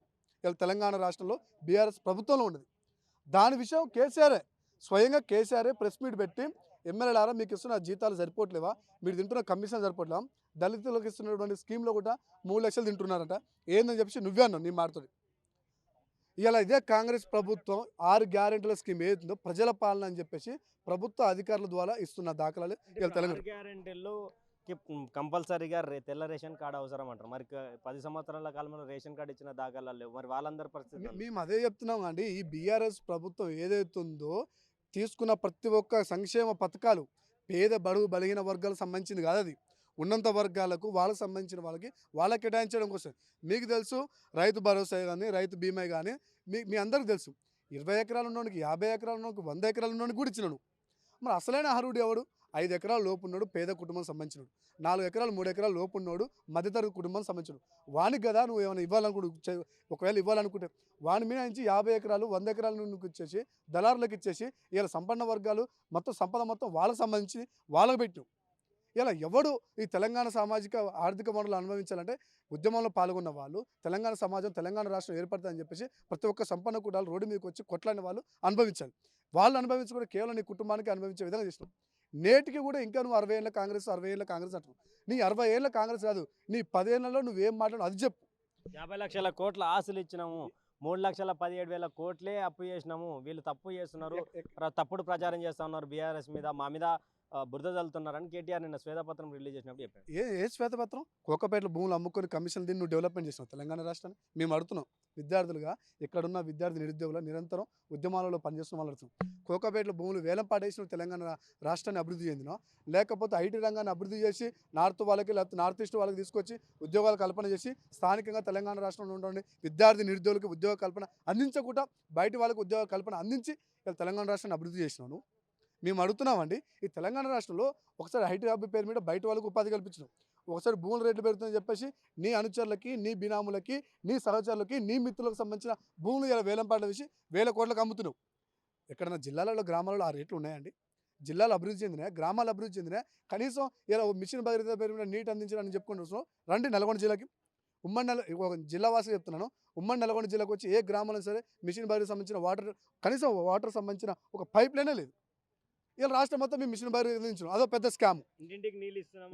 ఇలా తెలంగాణ రాష్ట్రంలో బీఆర్ఎస్ ప్రభుత్వంలో ఉన్నది. దాని విషయం కేసీఆరే స్వయంగా కేసీఆరే ప్రెస్ మీట్ పెట్టి ఎమ్మెల్యేలారా మీకు ఇస్తున్న జీతాలు సరిపోవట్లేవా? మీరు తింటున్న కమిషన్ సరిపోవట్లేవా దళితులకు ఇస్తున్నటువంటి స్కీమ్లో కూడా మూడు లక్షలు తింటున్నారంట. ఏందని చెప్పేసి నువ్వే అన్నావు నీ మాటతో ఇలా ఇదే కాంగ్రెస్ ప్రభుత్వం ఆరు గ్యారెంటీల స్కీమ్ ఏతుందో ప్రజల పాలన అని చెప్పేసి ప్రభుత్వ అధికారుల ద్వారా ఇస్తున్న దాఖలాలు ఇలా తెలంగాణ. గ్యారెంటీలు కంపల్సరీగా రే- తెల్ల రేషన్ కార్డు అవసరం అంటారు మరి క- పది సంవత్సరాల కాలంలో రేషన్ కార్డు ఇచ్చిన దాఖలాలు లేవు. మరి వాళ్ళందరి పరిస్థితి మేము అదే చెప్తున్నాం అండి. ఈ బీఆర్ఎస్ ప్రభుత్వం ఏదైతుందో తీసుకున్న ప్రతి ఒక్క సంక్షేమ పథకాలు పేద బడుగు బలహీన వర్గాలకు సంబంధించింది కాదు అది. ఉన్నంత వర్గాలకు వాళ్ళకి సంబంధించిన వాళ్ళకి వాళ్ళకి కేటాయించడం కోసం. మీకు తెలుసు రైతు భరోసా కానీ రైతు బీమా కానీ మీ మీ అందరికి తెలుసు. ఇరవై ఎకరాలు ఉన్నోడికి యాభై ఎకరాలు ఉన్నోడికి వంద ఎకరాలు ఉన్నోడికి కూడా ఇచ్చినాను. మరి అసలైన అర్హుడు ఎవడు? ఐదు ఎకరాల లోపు ఉన్నాడు పేద కుటుంబం సంబంధించినడు. నాలుగు ఎకరాలు మూడు ఎకరాల లోపు ఉన్నాడు మధ్యతరగతి కుటుంబం సంబంధించినడు. వానికి కదా నువ్వు ఏమైనా ఇవ్వాలనుకుంటే ఒకవేళ ఇవ్వాలనుకుంటే వాని మీద నుంచి యాభై ఎకరాలు వంద ఎకరాల నుండి ఇచ్చేసి దళారులకు ఇచ్చేసి ఇలా సంపన్న వర్గాలు మొత్తం సంపద మొత్తం వాళ్ళకి సంబంధించి వాళ్ళకి పెట్టు ఇలా ఎవడు ఈ తెలంగాణ సామాజిక ఆర్థిక వనరులు అనుభవించాలంటే ఉద్యమంలో పాల్గొన్న వాళ్ళు తెలంగాణ సమాజం తెలంగాణ రాష్ట్రం ఏర్పడతాయని చెప్పేసి ప్రతి ఒక్క సంపన్న కుటాలు రోడ్డు మీదకి వచ్చి కొట్లాడిన వాళ్ళు అనుభవించాలి. వాళ్ళు అనుభవించి కూడా కేవలం నీ కుటుంబానికి అనుభవించే విధంగా చేసినావు నేటికి కూడా ఇంకా నువ్వు అరవై ఏళ్ళ కాంగ్రెస్ అరవై ఏళ్ళ కాంగ్రెస్ అంటున్నావు. నీ అరవై ఏళ్ళ కాంగ్రెస్ కాదు నీ పదేళ్ళలో నువ్వేం మాట్లాడు అది చెప్పు. యాభై లక్షల కోట్ల ఆశలు ఇచ్చినాము. మూడు లక్షల పదిహేడు వేల కోట్లే అప్పు చేసినాము. వీళ్ళు తప్పు చేస్తున్నారు. తప్పుడు ప్రచారం చేస్తా ఉన్నారు బీఆర్ఎస్ మీద. మా మీద బురద చల్లుతున్నారని కేటీఆర్ నిన్న శ్వేతపత్రం రిలీజ్ చేసినప్పుడు చెప్పారు ఏ ఏ శ్వేతపత్రం? కోకపేటలో భూములు అమ్ముకొని కమిషన్ దీన్ని నువ్వు డెవలప్మెంట్ చేసినావు తెలంగాణ రాష్ట్రాన్ని? మేము అడుగుతున్నాం. విద్యార్థులుగా ఇక్కడున్న విద్యార్థి నిరుద్యోగులు నిరంతరం ఉద్యమాలలో పనిచేస్తున్న వాళ్ళు అడుగుతున్నాం. కోకపేటలో భూములు వేలం పాటేసిన తెలంగాణ రాష్ట్రాన్ని అభివృద్ధి చెందినా లేకపోతే ఐటీ రంగాన్ని అభివృద్ధి చేసి నార్త్ వాళ్ళకి లేకపోతే నార్త్ ఈస్ట్ వాళ్ళకి తీసుకొచ్చి ఉద్యోగాల కల్పన చేసి స్థానికంగా తెలంగాణ రాష్ట్రంలో ఉండే విద్యార్థి నిరుద్యోగులకు ఉద్యోగ కల్పన అందించకుండా బయట వాళ్ళకి ఉద్యోగ కల్పన అందించి ఇలా తెలంగాణ రాష్ట్రాన్ని అభివృద్ధి చేసినాను మేము అడుగుతున్నామండి ఈ తెలంగాణ రాష్ట్రంలో ఒకసారి ఐటీ హబ్ పేరు మీద బయట వాళ్ళకు ఉపాధి కల్పించినాం. ఒకసారి భూముల రేట్లు పెడుతుందని చెప్పేసి నీ అనుచరులకి నీ బినాములకి నీ సహచరులకి నీ మిత్రులకు సంబంధించిన భూములు ఇలా వేలం పాటలు వేసి వేల కోట్లకు అమ్ముతున్నావు ఎక్కడన్నా జిల్లాలలో గ్రామాలలో ఆ రేట్లు ఉన్నాయండి? జిల్లాలు అభివృద్ధి చెందినాయి? గ్రామాలు అభివృద్ధి చెందినాయి? కనీసం ఇలా ఓ మిషన్ భద్రత పేరు మీద నీట్ అందించాలని చెప్పుకుంటూ వస్తున్నాం. రండి నల్గొండ జిల్లాకి. ఉమ్మడి నెల ఒక జిల్లా వాసులు చెప్తున్నాను. ఉమ్మడి నల్గొండ జిల్లాకు వచ్చి ఏ గ్రామంలో సరే మిషన్ భద్రతకు సంబంధించిన వాటర్ కనీసం వాటర్ సంబంధించిన ఒక పైప్ లైనే లేదు. ఇలా రాష్ట్రం మొత్తం మేము మిషన్ భద్రత అందించాం అదో పెద్ద స్కామ్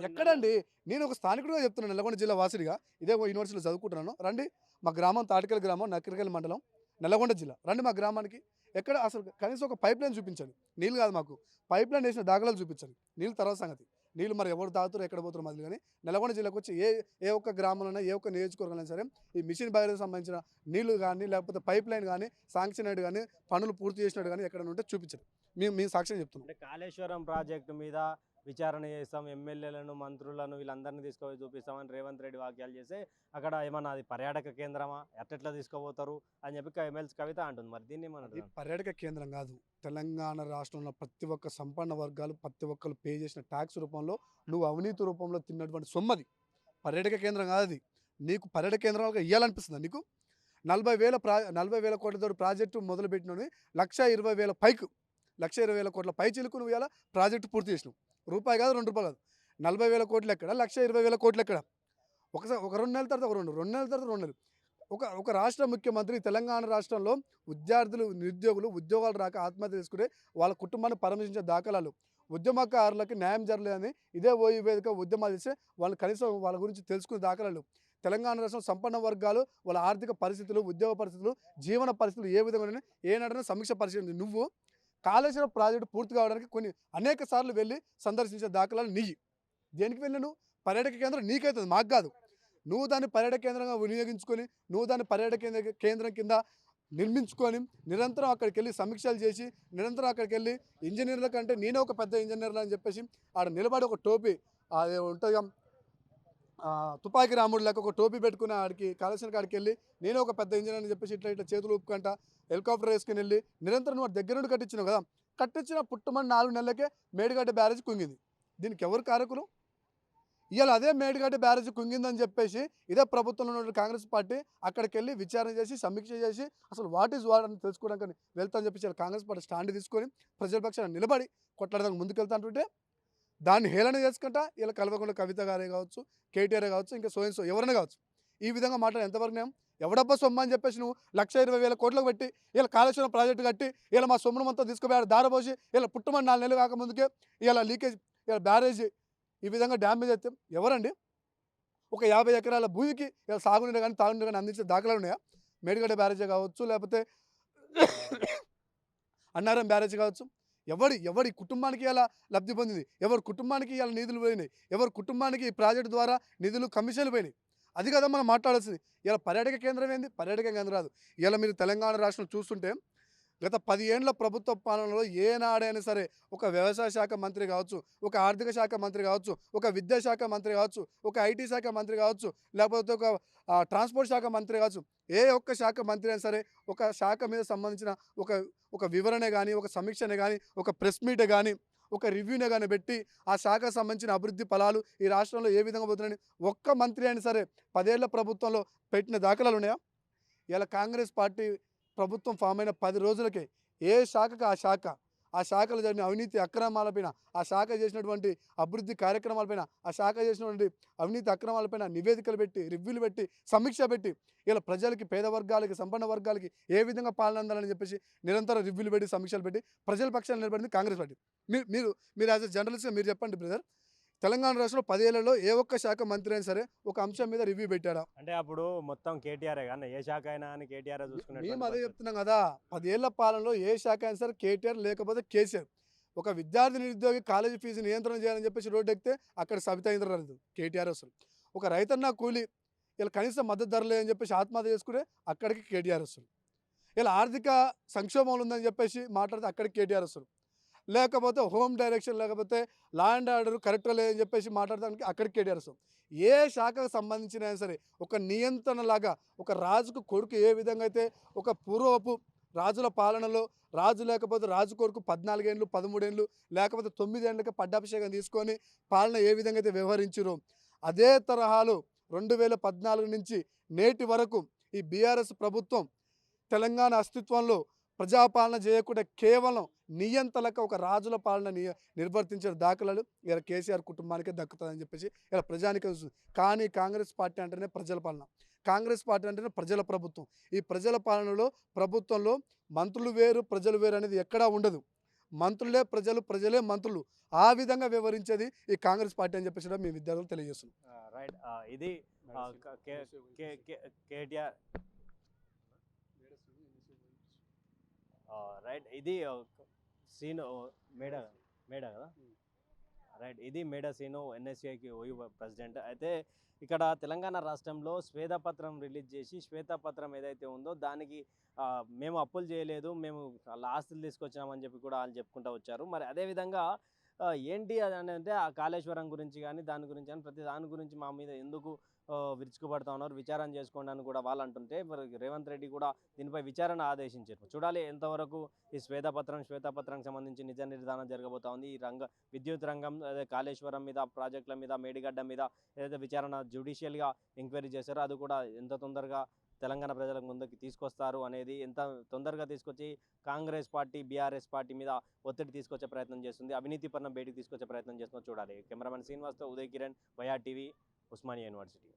ఎక్కడండి? నేను ఒక స్థానికుడిగా చెప్తున్నాను నల్గొండ జిల్లా వాసిడిగా. ఇదే యూనివర్సిటీలో చదువుకుంటున్నాను. రండి మా గ్రామం తాటికల్ గ్రామం నక్కరికల్ మండలం నల్లగొండ జిల్లా. రండి మా గ్రామానికి. ఎక్కడ అసలు కనీసం ఒక పైప్ లైన్ చూపించండి నీళ్ళు కాదు మాకు. పైప్ లైన్ వేసిన దాఖలాలు చూపించండి నీళ్ళు తర్వాత సంగతి. నీళ్ళు మరి ఎవరు తాగుతారో ఎక్కడ పోతారో మధ్యలో కానీ నల్గొండ జిల్లాకు వచ్చి ఏ ఏ ఒక్క గ్రామంలో ఏ ఒక్క నియోజకవర్గంలో సరే ఈ మిషన్ భగీరథకు సంబంధించిన నీళ్ళు కానీ లేకపోతే పైప్ లైన్ కానీ శాంక్షన్ అయ్యాడు కానీ పనులు పూర్తి చేసినట్టు కానీ ఎక్కడ ఉంటే చూపించండి మేము మేము సాక్ష్యం చెప్తున్నాం. అంటే కాళేశ్వరం ప్రాజెక్టు మీద విచారణ చేస్తాం ఎమ్మెల్యేలను మంత్రులను వీళ్ళందరినీ తీసుకుపోయి చూపిస్తామని రేవంత్ రెడ్డి వాక్యాలు చేస్తే అక్కడ ఏమన్నా అది పర్యాటక కేంద్రమా? ఎట్లా తీసుకుపోతారు? అని చెప్పి ఎమ్మెల్సీ కవిత అంటుంది. మరి దీన్ని ఏమన్నా పర్యాటక కేంద్రం కాదు. తెలంగాణ రాష్ట్రంలో ప్రతి ఒక్క సంపన్న వర్గాలు ప్రతి ఒక్కరు పే చేసిన ట్యాక్స్ రూపంలో నువ్వు అవినీతి రూపంలో తిన్నటువంటి సొమ్మది. పర్యాటక కేంద్రం కాదు అది. నీకు పర్యాటక కేంద్రాలుగా ఇవ్వాలనిపిస్తుందా నీకు. నలభై వేల ప్రా నలభై వేల కోట్లతో ప్రాజెక్టు మొదలుపెట్టినవి లక్ష ఇరవై వేల పైకు. లక్ష ఇరవై వేల కోట్ల పై చిలుకు నువ్వు ఇలా ప్రాజెక్టు పూర్తి చేసినావు రూపాయి కాదు రెండు రూపాయలు కాదు. నలభై వేల కోట్లు ఎక్కడ? లక్ష ఇరవై వేల కోట్లు ఎక్కడ? ఒకసారి ఒక రెండు నెలల తర్వాత ఒక రెండు రెండు నెలల తర్వాత రెండు నెలలు. ఒక ఒక రాష్ట్ర ముఖ్యమంత్రి తెలంగాణ రాష్ట్రంలో విద్యార్థులు నిరుద్యోగులు ఉద్యోగాలు రాక ఆత్మహత్య చేసుకుంటే వాళ్ళ కుటుంబాన్ని పరామర్శించే దాఖలాలు. ఉద్యమకారులకు న్యాయం జరగలేదని ఇదే ఓయి వేదిక ఉద్యమాలు చేస్తే వాళ్ళు కనీసం వాళ్ళ గురించి తెలుసుకునే దాఖలాలు. తెలంగాణ రాష్ట్రం సంపన్న వర్గాలు వాళ్ళ ఆర్థిక పరిస్థితులు ఉద్యోగ పరిస్థితులు జీవన పరిస్థితులు ఏ విధంగా ఏ ఏనాడైనా సమీక్ష పరిశీలించి నువ్వు కాళేశ్వరం ప్రాజెక్టు పూర్తి కావడానికి కొన్ని అనేక సార్లు వెళ్ళి సందర్శించే దాఖలాలు నీయి. దేనికి వెళ్ళను? పర్యాటక కేంద్రం నీకైతుంది మాకు కాదు. నువ్వు దాన్ని పర్యాటక కేంద్రంగా వినియోగించుకొని నువ్వు దాన్ని పర్యాటక కేంద్ర కేంద్రం కింద నిర్మించుకొని నిరంతరం అక్కడికి వెళ్ళి సమీక్షలు చేసి నిరంతరం అక్కడికి వెళ్ళి ఇంజనీర్ల కంటే నేనే ఒక పెద్ద ఇంజనీర్లు అని చెప్పేసి ఆడ నిలబడి ఒక టోపీ అది ఉంటుంది తుపాకీ రాముడు లెక్క ఒక టోపీ పెట్టుకున్న ఆడికి కాళేశ్వరం కాడికి వెళ్ళి నేను ఒక పెద్ద ఇంజనీర్ అని చెప్పేసి ఇట్లా ఇట్లా చేతులు ఊపుకుంటా హెలికాప్టర్ వేసుకుని వెళ్ళి నిరంతరం వాడు దగ్గర నుండి కట్టించినావు కదా కట్టించిన పుట్టమని నాలుగు నెలలకే మేడిగడ్డ బ్యారేజ్ కుంగింది. దీనికి ఎవరు కారకులు? ఇవాళ అదే మేడిగడ్డ బ్యారేజ్ కుంగిందని చెప్పేసి ఇదే ప్రభుత్వంలో ఉన్న కాంగ్రెస్ పార్టీ అక్కడికి వెళ్ళి విచారణ చేసి సమీక్ష చేసి అసలు వాట్ ఈజ్ వాట్ అని తెలుసుకోవడానికి వెళ్తామని చెప్పేసి కాంగ్రెస్ పార్టీ స్టాండ్ తీసుకొని ప్రజల పక్షాన్ని నిలబడి కొట్లాడడానికి ముందుకు వెళ్తా అంటుంటే దాన్ని హేళన చేసుకుంటా ఇలా కలవకుండా కవిత గారే కావచ్చు కేటీఆర్ కావచ్చు ఇంకా సో సో ఎవరైనా కావచ్చు. ఈ విధంగా మాట్లాడే ఎంతవరకు నేను ఎవడబ్బా సొమ్ము అని చెప్పేసి నువ్వు లక్ష ఇరవై వేల కోట్లకు పెట్టి ఇలా కాళేశ్వరం ప్రాజెక్టు కట్టి ఇలా మా సొమ్మును అంతా తీసుకుపోయాడు దారబోసి ఇలా పుట్టమని నాలుగు నెలలు కాకముందుకే ఇలా లీకేజ్ ఇలా బ్యారేజ్ ఈ విధంగా డ్యామేజ్ అయితే ఎవరండి? ఒక యాభై ఎకరాల భూమికి ఇలా సాగునీరు కానీ తాగునీరు కానీ అందించే దాఖలాలు ఉన్నాయా? మేడిగడ్డ బ్యారేజ్ కావచ్చు లేకపోతే అన్నారం బ్యారేజ్ కావచ్చు ఎవడి ఎవడి కుటుంబానికి ఇలా లబ్ధి పొందింది? ఎవరి కుటుంబానికి ఇలా నిధులు పోయినాయి? ఎవరి కుటుంబానికి ఈ ప్రాజెక్టు ద్వారా నిధులు కమిషన్లు పోయినాయి? అది కదా మనం మాట్లాడాల్సింది. ఇలా పర్యాటక కేంద్రం ఏంది? పర్యాటక కేంద్రం రాదు. ఇలా మీరు తెలంగాణ రాష్ట్రం చూస్తుంటే గత పది ఏండ్ల ప్రభుత్వ పాలనలో ఏనాడైనా సరే ఒక వ్యవసాయ శాఖ మంత్రి కావచ్చు ఒక ఆర్థిక శాఖ మంత్రి కావచ్చు ఒక విద్యాశాఖ మంత్రి కావచ్చు ఒక ఐటీ శాఖ మంత్రి కావచ్చు లేకపోతే ఒక ట్రాన్స్పోర్ట్ శాఖ మంత్రి కావచ్చు ఏ ఒక్క శాఖ మంత్రి అయినా సరే ఒక శాఖ మీద సంబంధించిన ఒక ఒక వివరణ కానీ ఒక సమీక్షనే కానీ ఒక ప్రెస్ మీట్ కానీ ఒక రివ్యూనే కానీ పెట్టి ఆ శాఖకు సంబంధించిన అభివృద్ధి ఫలాలు ఈ రాష్ట్రంలో ఏ విధంగా పోతున్నాయని ఒక్క మంత్రి అయినా సరే పదేళ్ళ ప్రభుత్వంలో పెట్టిన దాఖలాలు ఉన్నాయా? ఇలా కాంగ్రెస్ పార్టీ ప్రభుత్వం ఫామ్ అయిన పది రోజులకే ఏ శాఖకు ఆ శాఖ ఆ శాఖలో జరిగిన అవినీతి అక్రమాలపైన ఆ శాఖ చేసినటువంటి అభివృద్ధి కార్యక్రమాలపైన ఆ శాఖ చేసినటువంటి అవినీతి అక్రమాలపైన నివేదికలు పెట్టి రివ్యూలు పెట్టి సమీక్ష పెట్టి ఇలా ప్రజలకి పేద వర్గాలకి సంపన్న వర్గాలకి ఏ విధంగా పాలన అందాలని చెప్పేసి నిరంతరం రివ్యూలు పెట్టి సమీక్షలు పెట్టి ప్రజల పక్షాన్ని నిలబడింది కాంగ్రెస్ పార్టీ. మీరు మీరు మీరు యాజ్ అ జర్నలిస్ట్గా మీరు చెప్పండి బ్రదర్. తెలంగాణ రాష్ట్రంలో పదేళ్ళలో ఏ ఒక్క శాఖ మంత్రి అయినా సరే ఒక అంశం మీద రివ్యూ పెట్టాడా? అంటే అప్పుడు మొత్తం కేటీఆర్ కానీ ఏ శాఖ అయినా అని కేటీఆర్ మేము అదే చెప్తున్నాం కదా పదేళ్ళ పాలనలో ఏ శాఖ అయినా సరే కేటీఆర్ లేకపోతే కేసీఆర్. ఒక విద్యార్థి నిరుద్యోగి కాలేజీ ఫీజు నియంత్రణ చేయాలని చెప్పేసి రోడ్డు ఎక్కితే అక్కడ సబితా ఇంద్రారెడ్డి కేటీఆర్ వస్తుంది ఒక రైతన్న కూలి ఇలా కనీస మద్దతు ధర లేదని చెప్పేసి ఆత్మహత్య చేసుకుంటే అక్కడికి కేటీఆర్ వస్తుంది ఇలా ఆర్థిక సంక్షోభంలో ఉందని చెప్పేసి మాట్లాడితే అక్కడికి కేటీఆర్ వస్తారు లేకపోతే హోమ్ డైరెక్షన్ లేకపోతే లా అండ్ ఆర్డర్ కరెక్ట్గా లేదని చెప్పేసి మాట్లాడడానికి అక్కడికి కేటీఆర్ ఏ శాఖకు సంబంధించిన అయినా సరే ఒక నియంత్రణ లాగా ఒక రాజుకు కొడుకు ఏ విధంగా అయితే ఒక పూర్వపు రాజుల పాలనలో రాజు లేకపోతే రాజు కొడుకు పద్నాలుగేండ్లు పదమూడేండ్లు లేకపోతే తొమ్మిదేండ్లకి పట్టాభిషేకం తీసుకొని పాలన ఏ విధంగా అయితే వ్యవహరించారో అదే తరహాలో రెండు వేల పద్నాలుగు నుంచి నేటి వరకు ఈ బీఆర్ఎస్ ప్రభుత్వం తెలంగాణ అస్తిత్వంలో ప్రజాపాలన చేయకుండా కేవలం నియంతలకు ఒక రాజుల పాలన నియ నిర్వర్తించిన దాఖలాలు ఇలా కేసీఆర్ కుటుంబానికే దక్కుతుందని చెప్పేసి ఇలా ప్రజానికి తెలుసు కానీ కాంగ్రెస్ పార్టీ అంటేనే ప్రజల పాలన. కాంగ్రెస్ పార్టీ అంటేనే ప్రజల ప్రభుత్వం. ఈ ప్రజల పాలనలో ప్రభుత్వంలో మంత్రులు వేరు ప్రజలు వేరు అనేది ఎక్కడా ఉండదు. మంత్రులే ప్రజలు ప్రజలే మంత్రులు. ఆ విధంగా వివరించేది ఈ కాంగ్రెస్ పార్టీ అని చెప్పేసి కూడా మీ విద్యార్థులు తెలియజేస్తున్నాం. రైట్. ఇది కేటీఆర్ రైట్ ఇది సీను మేడ మేడ కదా? రైట్ ఇది మేడ సీను ఎన్ఎస్ఏకి ఓయూ ప్రెసిడెంట్. అయితే ఇక్కడ తెలంగాణ రాష్ట్రంలో శ్వేతపత్రం రిలీజ్ చేసి శ్వేతపత్రం ఏదైతే ఉందో దానికి మేము అప్పులు చేయలేదు మేము ఆస్తులు తీసుకొచ్చినామని చెప్పి కూడా వాళ్ళు చెప్పుకుంటూ వచ్చారు. మరి అదేవిధంగా ఏంటి అది అని అంటే ఆ కాళేశ్వరం గురించి కానీ దాని గురించి కానీ ప్రతి దాని గురించి మా మీద ఎందుకు విరుచుకుపడతా ఉన్నారు. విచారణ చేసుకోండి అని కూడా వాళ్ళు అంటుంటే మరి రేవంత్ రెడ్డి కూడా దీనిపై విచారణ ఆదేశించారు. చూడాలి ఎంతవరకు ఈ శ్వేతపత్రం శ్వేతపత్రానికి సంబంధించి నిజ నిర్ధారణ జరగబోతా ఉంది. ఈ రంగ విద్యుత్ రంగం అదే కాళేశ్వరం మీద ప్రాజెక్టుల మీద మేడిగడ్డ మీద ఏదైతే విచారణ జ్యుడిషియల్గా ఎంక్వైరీ చేశారో అది కూడా ఎంత తొందరగా తెలంగాణ ప్రజల ముందుకు తీసుకొస్తారు అనేది ఎంత తొందరగా తీసుకొచ్చి కాంగ్రెస్ పార్టీ బీఆర్ఎస్ పార్టీ మీద ఒత్తిడి తీసుకొచ్చే ప్రయత్నం చేస్తుంది అవినీతి పన్నం బయటికి తీసుకొచ్చే ప్రయత్నం చేస్తుందో చూడాలి. Cameraman శ్రీనివాస్తో Uday Kiran via TV Osmania university.